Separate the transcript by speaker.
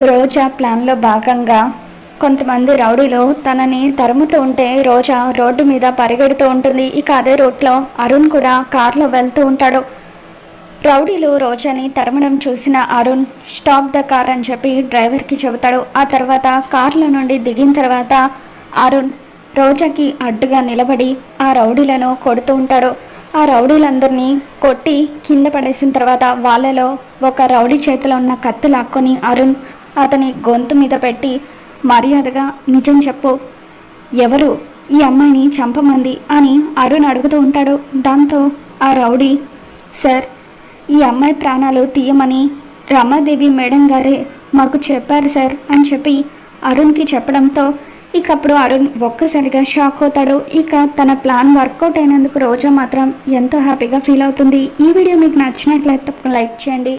Speaker 1: రోజా ప్లాన్లో భాగంగా కొంతమంది రౌడీలు తనని తరుముతూ ఉంటే రోజా రోడ్డు మీద పరిగెడుతూ ఉంటుంది. ఇక అదే రూట్లో అరుణ్ కూడా కార్లో వెళ్తూ ఉంటాడు. రౌడీలు రోజాని తరమడం చూసిన అరుణ్ స్టాప్ ద కార్ అని చెప్పి డ్రైవర్కి చెబుతాడు. ఆ తర్వాత కార్లో నుండి దిగిన తర్వాత అరుణ్ రోజాకి అడ్డుగా నిలబడి ఆ రౌడీలను కొడుతూ ఉంటాడు. ఆ రౌడీలందరినీ కొట్టి కింద పడేసిన తర్వాత వాళ్ళలో ఒక రౌడీ చేతిలో ఉన్న కత్తి లాక్కొని అరుణ్ అతని గొంతు మీద పెట్టి మర్యాదగా నిజం చెప్పు. ఎవరు? ఈ అమ్మాయిని చంపమంది అని అరుణ్ అడుగుతూ ఉంటాడు. దాంతో ఆ రౌడీ సార్ ఈ అమ్మాయి ప్రాణాలు తీయమని రమాదేవి మేడం గారే మాకు చెప్పారు సార్ అని చెప్పి అరుణ్కి చెప్పడంతో ఇక అప్పుడు అరుణ్ ఒక్కసారిగా షాక్ అవుతాడు. ఇక తన ప్లాన్ వర్కౌట్ అయినందుకు రోజా మాత్రం ఎంతో హ్యాపీగా ఫీల్ అవుతుంది. ఈ వీడియో మీకు నచ్చినట్లయితే లైక్ చేయండి.